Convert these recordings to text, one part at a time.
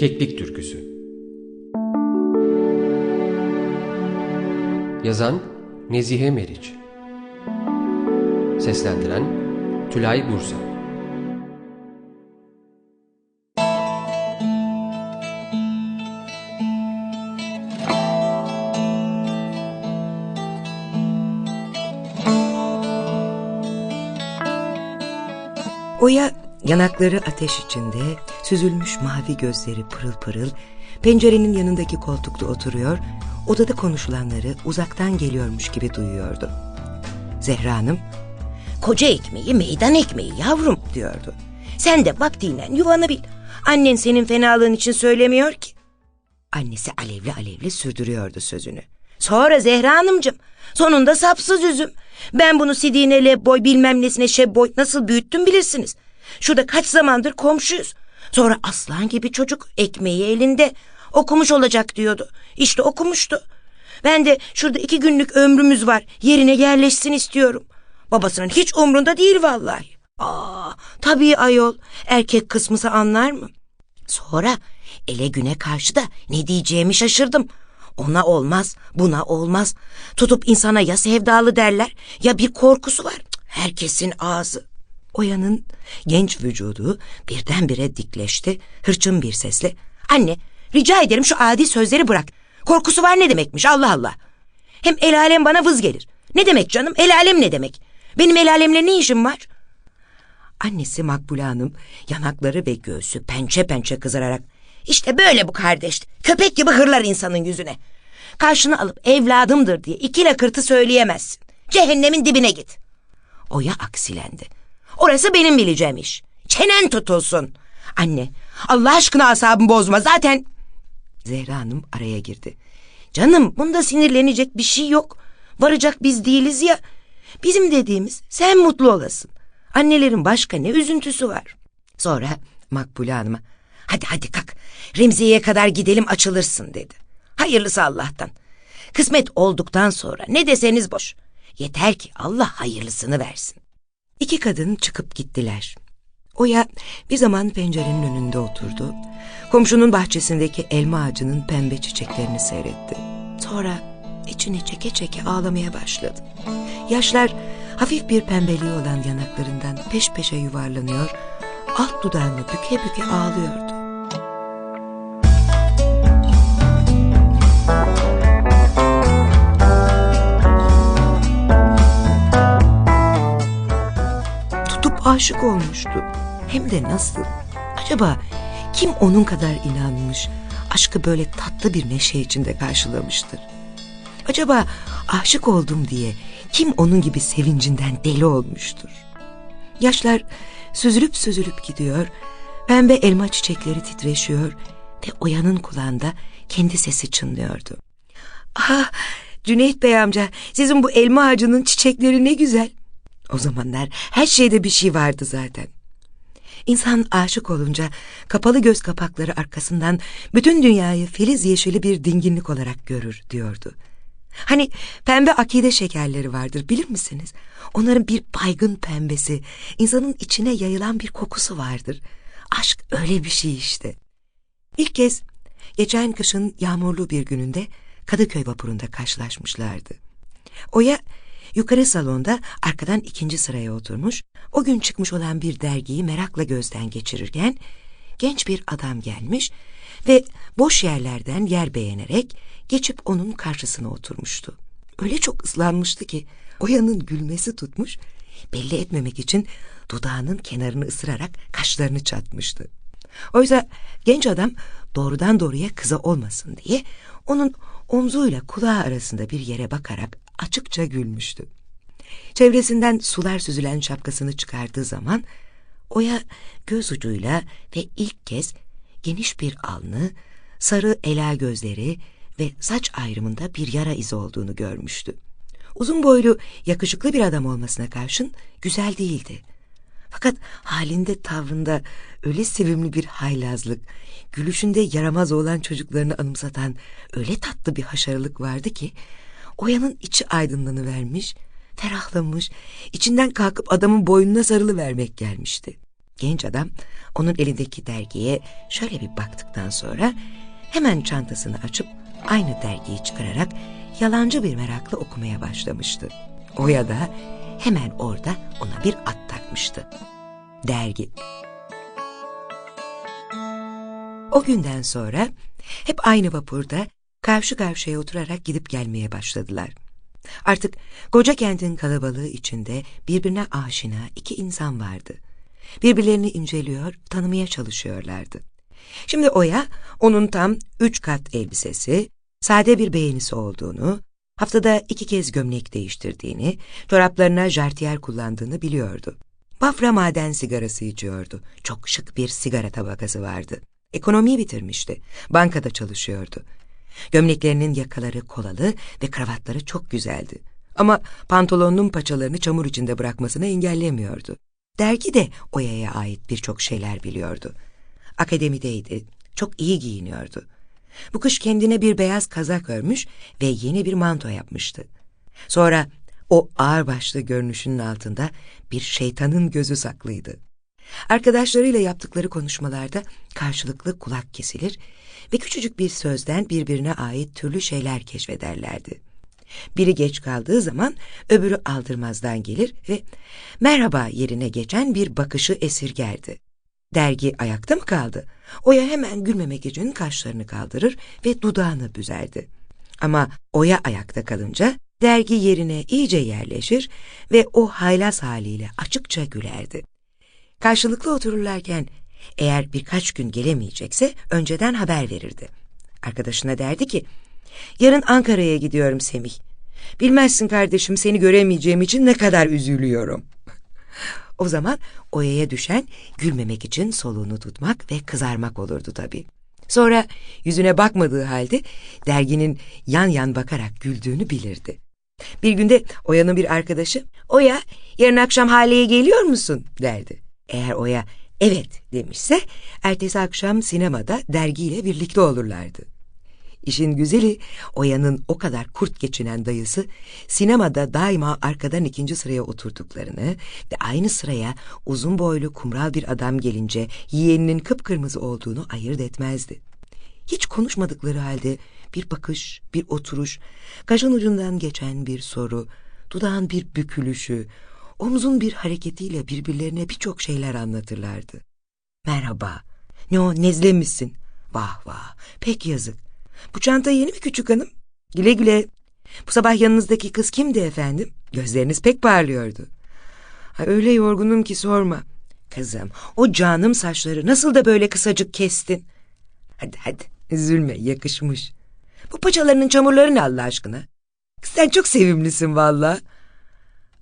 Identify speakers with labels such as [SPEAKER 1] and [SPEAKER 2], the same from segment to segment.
[SPEAKER 1] Keklik Türküsü. Yazan Nezihe Meriç. Seslendiren Tülay Bursa
[SPEAKER 2] yanakları ateş içinde, süzülmüş mavi gözleri pırıl pırıl, pencerenin yanındaki koltukta oturuyor, odada konuşulanları uzaktan geliyormuş gibi duyuyordu. Zehra Hanım, koca ekmeği meydan ekmeği yavrum diyordu. Sen de vaktiyle yuvanı bil. Annen senin fenalığın için söylemiyor ki. Annesi alevli alevli sürdürüyordu sözünü. Sonra Zehra Hanımcığım, sonunda sapsız üzüm. Ben bunu sidine lebboy bilmem nesine şebboy nasıl büyüttüm bilirsiniz. Şurada kaç zamandır komşuyuz. Sonra aslan gibi çocuk ekmeği elinde okumuş olacak diyordu. İşte okumuştu. Ben de şurada iki günlük ömrümüz var yerine yerleşsin istiyorum. Babasının hiç umrunda değil vallahi. Aa, tabii ayol erkek kısmısı anlar mı? Sonra ele güne karşı da ne diyeceğimi şaşırdım. Ona olmaz, buna olmaz. Tutup insana ya sevdalı derler ya bir korkusu var. Herkesin ağzı. Oya'nın genç vücudu birdenbire dikleşti. Hırçın bir sesle. Anne rica ederim şu adi sözleri bırak. Korkusu var ne demekmiş Allah Allah. Hem el alem bana vız gelir. Ne demek canım el alem ne demek? Benim el alemle ne işim var? Annesi Makbule Hanım yanakları ve göğsü pençe pençe kızararak işte böyle bu kardeş köpek gibi hırlar insanın yüzüne. Karşını alıp evladımdır diye iki lakırtı söyleyemezsin. Cehennemin dibine git. Oya aksilendi. Orası benim bileceğim iş. Çenen tutulsun. Anne Allah aşkına asabımı bozma zaten. Zehra Hanım araya girdi. Canım bunda sinirlenecek bir şey yok. Varacak biz değiliz ya. Bizim dediğimiz sen mutlu olasın. Annelerin başka ne üzüntüsü var. Sonra Makbule Hanım'a hadi hadi kalk Remziye'ye kadar gidelim açılırsın dedi. Hayırlısı Allah'tan. Kısmet olduktan sonra ne deseniz boş. Yeter ki Allah hayırlısını versin. İki kadın çıkıp gittiler. Oya bir zaman pencerenin önünde oturdu. Komşunun bahçesindeki elma ağacının pembe çiçeklerini seyretti. Sonra içini çeke çeke ağlamaya başladı. Yaşlar hafif bir pembeliği olan yanaklarından peş peşe yuvarlanıyor, alt dudağını büke büke ağlıyordu. Aşık olmuştu. Hem de nasıl? Acaba kim onun kadar inanmış, aşkı böyle tatlı bir neşe içinde karşılamıştır? Acaba aşık oldum diye kim onun gibi sevincinden deli olmuştur? Yaşlar süzülüp süzülüp gidiyor, pembe elma çiçekleri titreşiyor ve Oya'nın kulağında kendi sesi çınlıyordu. Ah, Cüneyt Bey amca, sizin bu elma ağacının çiçekleri ne güzel. O zamanlar her şeyde bir şey vardı zaten. İnsan aşık olunca kapalı göz kapakları arkasından bütün dünyayı filiz yeşili bir dinginlik olarak görür diyordu. Hani pembe akide şekerleri vardır bilir misiniz? Onların bir baygın pembesi, insanın içine yayılan bir kokusu vardır. Aşk öyle bir şey işte. İlk kez geçen kışın yağmurlu bir gününde Kadıköy vapurunda karşılaşmışlardı. Oya yukarı salonda arkadan ikinci sıraya oturmuş, o gün çıkmış olan bir dergiyi merakla gözden geçirirken genç bir adam gelmiş ve boş yerlerden yer beğenerek geçip onun karşısına oturmuştu. Öyle çok ıslanmıştı ki Oya'nın gülmesi tutmuş, belli etmemek için dudağının kenarını ısırarak kaşlarını çatmıştı. Oysa genç adam doğrudan doğruya kıza olmasın diye onun omzuyla kulağı arasında bir yere bakarak açıkça gülmüştü. Çevresinden sular süzülen şapkasını çıkardığı zaman Oya göz ucuyla ve ilk kez geniş bir alnı, sarı ela gözleri ve saç ayrımında bir yara izi olduğunu görmüştü. Uzun boylu, yakışıklı bir adam olmasına karşın güzel değildi. Fakat halinde tavrında öyle sevimli bir haylazlık, gülüşünde yaramaz olan çocuklarını anımsatan öyle tatlı bir haşarılık vardı ki Oya'nın içi aydınlanıvermiş, ferahlamış, içinden kalkıp adamın boynuna sarılı vermek gelmişti. Genç adam onun elindeki dergiye şöyle bir baktıktan sonra hemen çantasını açıp aynı dergiyi çıkararak yalancı bir merakla okumaya başlamıştı. Oya da hemen orada ona bir at takmıştı. Dergi. O günden sonra hep aynı vapurda karşı karşıya oturarak gidip gelmeye başladılar. Artık koca kentin kalabalığı içinde birbirine aşina iki insan vardı. Birbirlerini inceliyor, tanımaya çalışıyorlardı. Şimdi Oya, onun tam üç kat elbisesi, sade bir beğenisi olduğunu, haftada iki kez gömlek değiştirdiğini, çoraplarına jartiyer kullandığını biliyordu. Bafra maden sigarası içiyordu. Çok şık bir sigara tabakası vardı. Ekonomiyi bitirmişti. Bankada çalışıyordu. Gömleklerinin yakaları kolalı ve kravatları çok güzeldi. Ama pantolonunun paçalarını çamur içinde bırakmasını engellemiyordu. Dergi de Oya'ya ait birçok şeyler biliyordu. Akademideydi, çok iyi giyiniyordu. Bu kış kendine bir beyaz kazak örmüş ve yeni bir manto yapmıştı. Sonra o ağırbaşlı görünüşünün altında bir şeytanın gözü saklıydı. Arkadaşlarıyla yaptıkları konuşmalarda karşılıklı kulak kesilir ve küçücük bir sözden birbirine ait türlü şeyler keşfederlerdi. Biri geç kaldığı zaman öbürü aldırmazdan gelir ve merhaba yerine geçen bir bakışı esirgerdi. Dergi ayakta mı kaldı? Oya hemen gülmemek için kaşlarını kaldırır ve dudağını büzerdi. Ama Oya ayakta kalınca dergi yerine iyice yerleşir ve o haylaz haliyle açıkça gülerdi. Karşılıklı otururlarken eğer birkaç gün gelemeyecekse önceden haber verirdi. Arkadaşına derdi ki, yarın Ankara'ya gidiyorum Semih. Bilmezsin kardeşim seni göremeyeceğim için ne kadar üzülüyorum. o zaman Oya'ya düşen gülmemek için soluğunu tutmak ve kızarmak olurdu tabii. Sonra yüzüne bakmadığı halde derginin yan yan bakarak güldüğünü bilirdi. Bir günde Oya'nın bir arkadaşı, Oya yarın akşam Hale'ye geliyor musun derdi. Eğer Oya evet demişse ertesi akşam sinemada dergiyle birlikte olurlardı. İşin güzeli Oya'nın o kadar kurt geçinen dayısı sinemada daima arkadan ikinci sıraya oturduklarını ve aynı sıraya uzun boylu kumral bir adam gelince yeğeninin kıpkırmızı olduğunu ayırt etmezdi. Hiç konuşmadıkları halde bir bakış, bir oturuş, kaşın ucundan geçen bir soru, dudağın bir bükülüşü, omzun bir hareketiyle birbirlerine birçok şeyler anlatırlardı. Merhaba, ne o nezle misin? Vah vah, pek yazık. Bu çanta yeni mi küçük hanım? Güle güle. Bu sabah yanınızdaki kız kimdi efendim? Gözleriniz pek parlıyordu. Ha, öyle yorgunum ki sorma. Kızım, o canım saçları nasıl da böyle kısacık kestin? Hadi hadi, üzülme, yakışmış. Bu paçalarının çamurları ne Allah aşkına? Sen çok sevimlisin valla.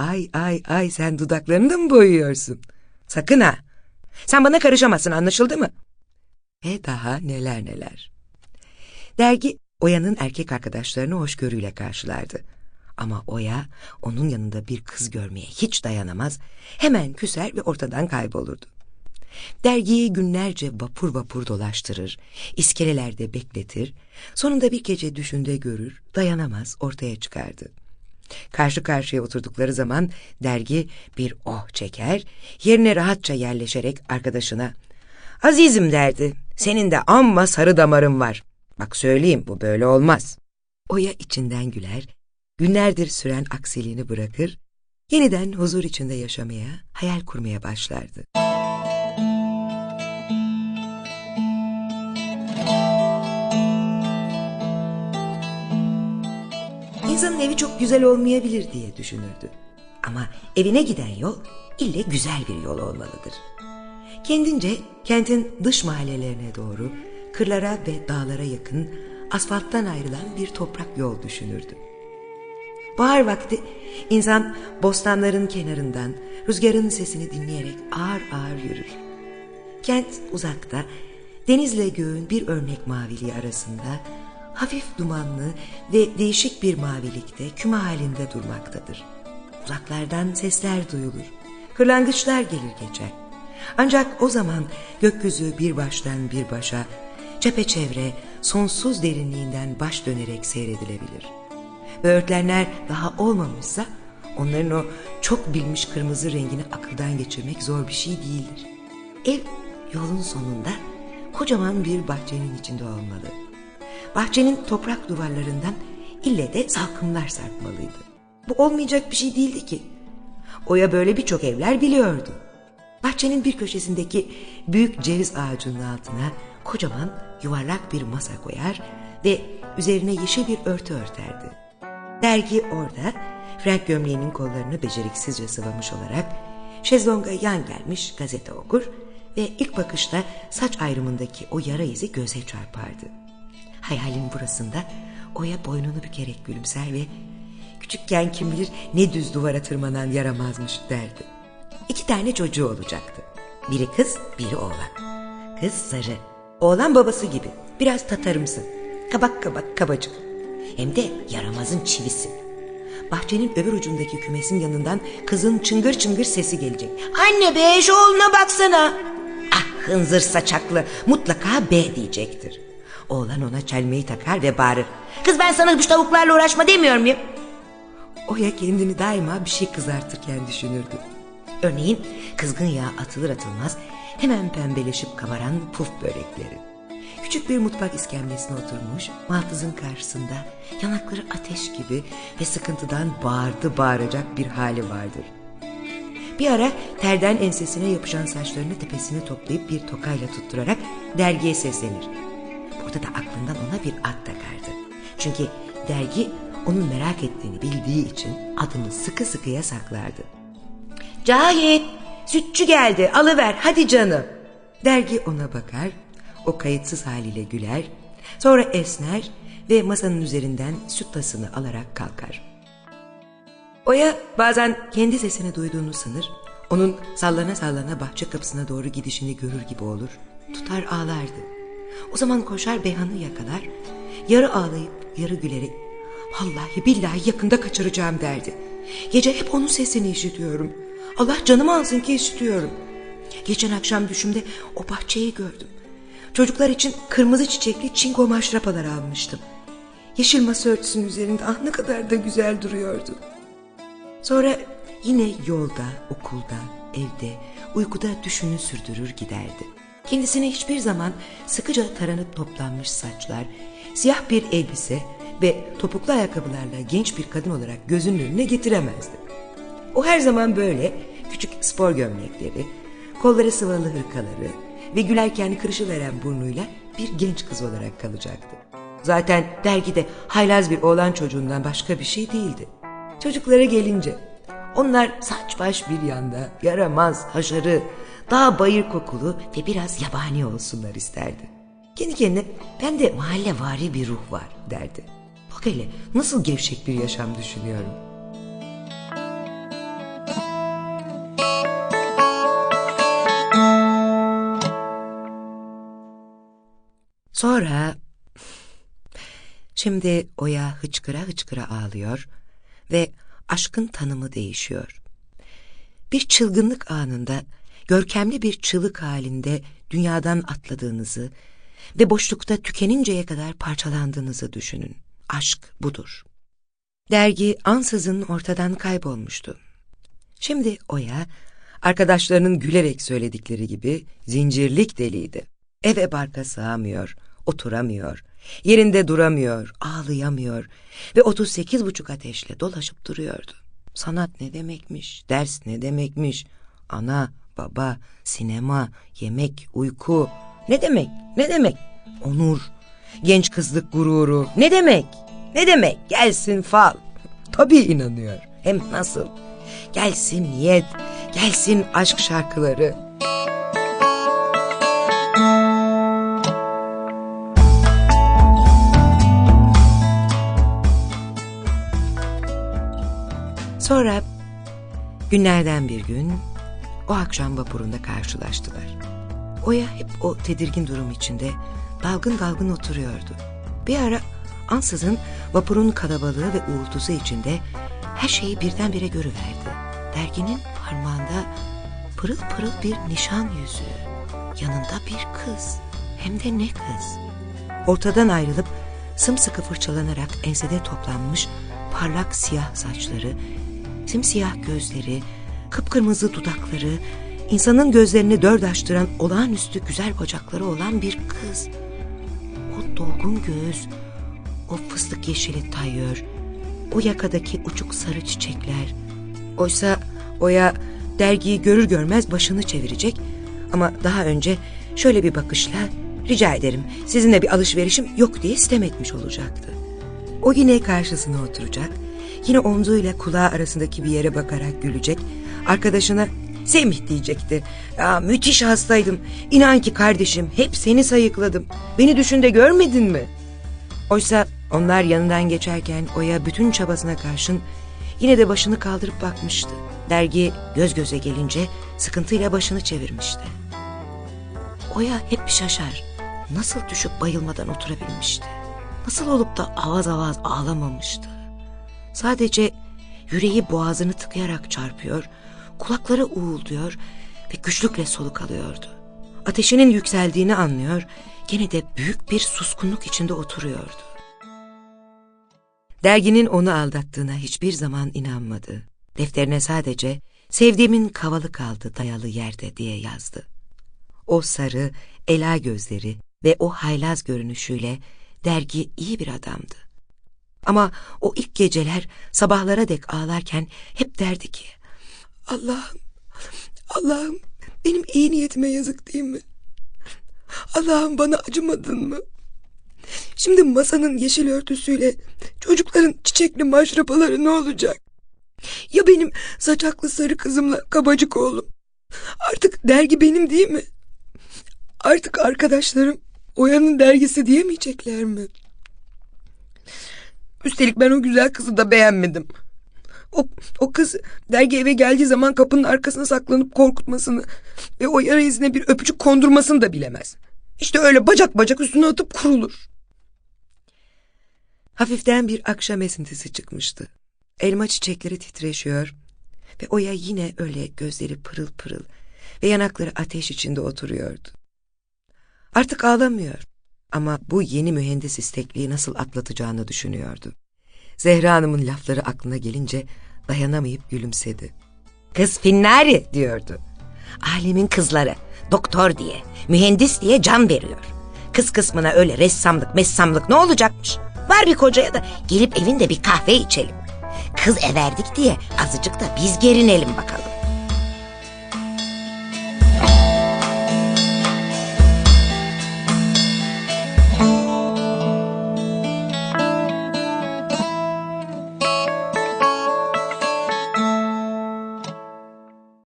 [SPEAKER 2] Ay ay ay sen dudaklarını da mı boyuyorsun? Sakın ha. Sen bana karışamazsın anlaşıldı mı? E daha neler neler. Dergi Oya'nın erkek arkadaşlarını hoşgörüyle karşılardı. Ama Oya onun yanında bir kız görmeye hiç dayanamaz, hemen küser ve ortadan kaybolurdu. Dergiyi günlerce vapur vapur dolaştırır, iskelelerde bekletir, sonunda bir gece düşünde görür, dayanamaz ortaya çıkardı. Karşı karşıya oturdukları zaman dergi bir oh çeker, yerine rahatça yerleşerek arkadaşına ''Azizim'' derdi, ''senin de amma sarı damarın var. Bak söyleyeyim bu böyle olmaz.'' Oya içinden güler, günlerdir süren aksiliğini bırakır, yeniden huzur içinde yaşamaya, hayal kurmaya başlardı. İnsanın evi çok güzel olmayabilir diye düşünürdü. Ama evine giden yol ille güzel bir yol olmalıdır. Kendince kentin dış mahallelerine doğru kırlara ve dağlara yakın asfalttan ayrılan bir toprak yol düşünürdü. Bahar vakti insan bostanların kenarından rüzgarın sesini dinleyerek ağır ağır yürür. Kent uzakta, denizle göğün bir örnek maviliği arasında hafif dumanlı ve değişik bir mavilikte küme halinde durmaktadır. Uzaklardan sesler duyulur. Kırlangıçlar gelir geçer. Ancak o zaman gökyüzü bir baştan bir başa, çepeçevre, sonsuz derinliğinden baş dönerek seyredilebilir. Ve örtlenler daha olmamışsa, onların o çok bilmiş kırmızı rengini akıldan geçirmek zor bir şey değildir. Ev yolun sonunda kocaman bir bahçenin içinde olmalı. Bahçenin toprak duvarlarından ille de salkımlar sarkmalıydı. Bu olmayacak bir şey değildi ki. Oya böyle birçok evler biliyordu. Bahçenin bir köşesindeki büyük ceviz ağacının altına kocaman yuvarlak bir masa koyar ve üzerine yeşil bir örtü örterdi. Dergi orada Frank gömleğinin kollarını beceriksizce sıvamış olarak şezlonga yan gelmiş gazete okur ve ilk bakışta saç ayrımındaki o yara izi göze çarpardı. Hayalin burasında Oya boynunu bükerek gülümser ve küçükken kim bilir ne düz duvara tırmanan yaramazmış derdi. İki tane çocuğu olacaktı. Biri kız, biri oğlan. Kız sarı. Oğlan babası gibi. Biraz tatarımsı. Kabak kabak kabacık. Hem de yaramazın çivisi. Bahçenin öbür ucundaki kümesin yanından kızın çıngır çıngır sesi gelecek. Anne be şu oğluna baksana. Ah hınzır saçaklı mutlaka B diyecektir. Oğlan ona çelmeyi takar ve bağırır. Kız ben sana bu tavuklarla uğraşma demiyor muyum? Oya kendini daima bir şey kızartırken düşünürdü. Örneğin kızgın yağ atılır atılmaz hemen pembeleşip kabaran puf börekleri. Küçük bir mutfak iskemlesine oturmuş, Maltız'ın karşısında yanakları ateş gibi ve sıkıntıdan bağırdı bağıracak bir hali vardır. Bir ara terden ensesine yapışan saçlarını tepesine toplayıp bir tokayla tutturarak dergiye seslenir. Burada da aklından ona bir ad takardı. Çünkü dergi onun merak ettiğini bildiği için adını sıkı sıkıya saklardı. Cahit, sütçü geldi, alıver, hadi canım. Dergi ona bakar, o kayıtsız haliyle güler, sonra esner ve masanın üzerinden süt tasını alarak kalkar. Oya bazen kendi sesini duyduğunu sanır, onun sallana sallana bahçe kapısına doğru gidişini görür gibi olur, tutar ağlardı. O zaman koşar Beyhan'ı yakalar, yarı ağlayıp yarı gülerek, vallahi billahi yakında kaçıracağım derdi. Gece hep onun sesini işitiyorum. Allah canımı alsın ki işitiyorum. Geçen akşam düşümde o bahçeyi gördüm. Çocuklar için kırmızı çiçekli çinko maşrapalar almıştım. Yeşil masa örtüsünün üzerinde ah ne kadar da güzel duruyordu. Sonra yine yolda, okulda, evde, uykuda düşünü sürdürür giderdi. Kendisine hiçbir zaman sıkıca taranıp toplanmış saçlar, siyah bir elbise ve topuklu ayakkabılarla genç bir kadın olarak gözünün önüne getiremezdi. O her zaman böyle küçük spor gömlekleri, kolları sıvalı hırkaları ve gülerken kırışıveren burnuyla bir genç kız olarak kalacaktı. Zaten dergide haylaz bir oğlan çocuğundan başka bir şey değildi. Çocuklara gelince onlar saç baş bir yanda, yaramaz, haşarı, dağ bayır kokulu ve biraz yabani olsunlar isterdi. Kendi kendine ben de mahalle vari bir ruh var derdi. Bak hele nasıl gevşek bir yaşam düşünüyorum. Sonra şimdi Oya hıçkıra hıçkıra ağlıyor ve aşkın tanımı değişiyor. Bir çılgınlık anında görkemli bir çığlık halinde dünyadan atladığınızı ve boşlukta tükeninceye kadar parçalandığınızı düşünün. Aşk budur. Dergi ansızın ortadan kaybolmuştu. Şimdi Oya, arkadaşlarının gülerek söyledikleri gibi zincirlik deliydi. Eve barka sığamıyor, oturamıyor, yerinde duramıyor, ağlayamıyor ve 38 buçuk ateşle dolaşıp duruyordu. Sanat ne demekmiş, ders ne demekmiş, ana, baba, sinema, yemek, uyku. Ne demek, ne demek, onur, genç kızlık gururu. Ne demek, ne demek? Gelsin fal. Tabii inanıyor, hem nasıl, gelsin niyet, gelsin aşk şarkıları. Sonra günlerden bir gün o akşam vapurunda karşılaştılar. Oya hep o tedirgin durum içinde dalgın dalgın oturuyordu. Bir ara ansızın vapurun kalabalığı ve uğultusu içinde her şeyi birdenbire görüverdi. Derginin parmağında pırıl pırıl bir nişan yüzüğü. Yanında bir kız. Hem de ne kız. Ortadan ayrılıp sımsıkı fırçalanarak ensede toplanmış parlak siyah saçları, simsiyah gözleri, kıpkırmızı dudakları, insanın gözlerini dört açtıran olağanüstü güzel bacakları olan bir kız. O dolgun göğüs, o fıstık yeşili tayör, o yakadaki uçuk sarı çiçekler. Oysa Oya dergiyi görür görmez başını çevirecek ama daha önce şöyle bir bakışla rica ederim sizinle bir alışverişim yok diye sitem etmiş olacaktı. O yine karşısına oturacak, yine omzuyla kulağı arasındaki bir yere bakarak gülecek, arkadaşına Semih diyecekti. Ya müthiş hastaydım. İnan ki kardeşim hep seni sayıkladım. Beni düşün de görmedin mi? Oysa onlar yanından geçerken Oya bütün çabasına karşın yine de başını kaldırıp bakmıştı. Dergi göz göze gelince sıkıntıyla başını çevirmişti. Oya hep şaşar. Nasıl düşüp bayılmadan oturabilmişti? Nasıl olup da avaz avaz ağlamamıştı? Sadece yüreği boğazını tıkayarak çarpıyor, kulakları uğulduyor ve güçlükle soluk alıyordu. Ateşinin yükseldiğini anlıyor, gene de büyük bir suskunluk içinde oturuyordu. Derginin onu aldattığına hiçbir zaman inanmadı. Defterine sadece sevdiğimin kavalı kaldı dayalı yerde diye yazdı. O sarı, ela gözleri ve o haylaz görünüşüyle dergi iyi bir adamdı. Ama o ilk geceler sabahlara dek ağlarken hep derdi ki Allah'ım, Allah'ım benim iyi niyetime yazık değil mi? Allah'ım bana acımadın mı? Şimdi masanın yeşil örtüsüyle çocukların çiçekli maşrapaları ne olacak? Ya benim saçaklı sarı kızımla kabacık oğlum? Artık dergi benim değil mi? Artık arkadaşlarım Oya'nın dergisi diyemeyecekler mi? Üstelik ben o güzel kızı da beğenmedim. O, o kız dergi eve geldiği zaman kapının arkasına saklanıp korkutmasını ve o yara izine bir öpücük kondurmasını da bilemez. İşte öyle bacak bacak üstüne atıp kurulur. Hafiften bir akşam esintisi çıkmıştı. Elma çiçekleri titreşiyor ve Oya yine öyle gözleri pırıl pırıl ve yanakları ateş içinde oturuyordu. Artık ağlamıyor ama bu yeni mühendis istekliği nasıl atlatacağını düşünüyordu. Zehra Hanım'ın lafları aklına gelince dayanamayıp gülümsedi. Kız Finnari diyordu. Alemin kızları doktor diye, mühendis diye can veriyor. Kız kısmına öyle ressamlık, messamlık ne olacakmış? Var bir kocaya da gelip evinde bir kahve içelim. Kız everdik diye azıcık da biz gerinelim bakalım.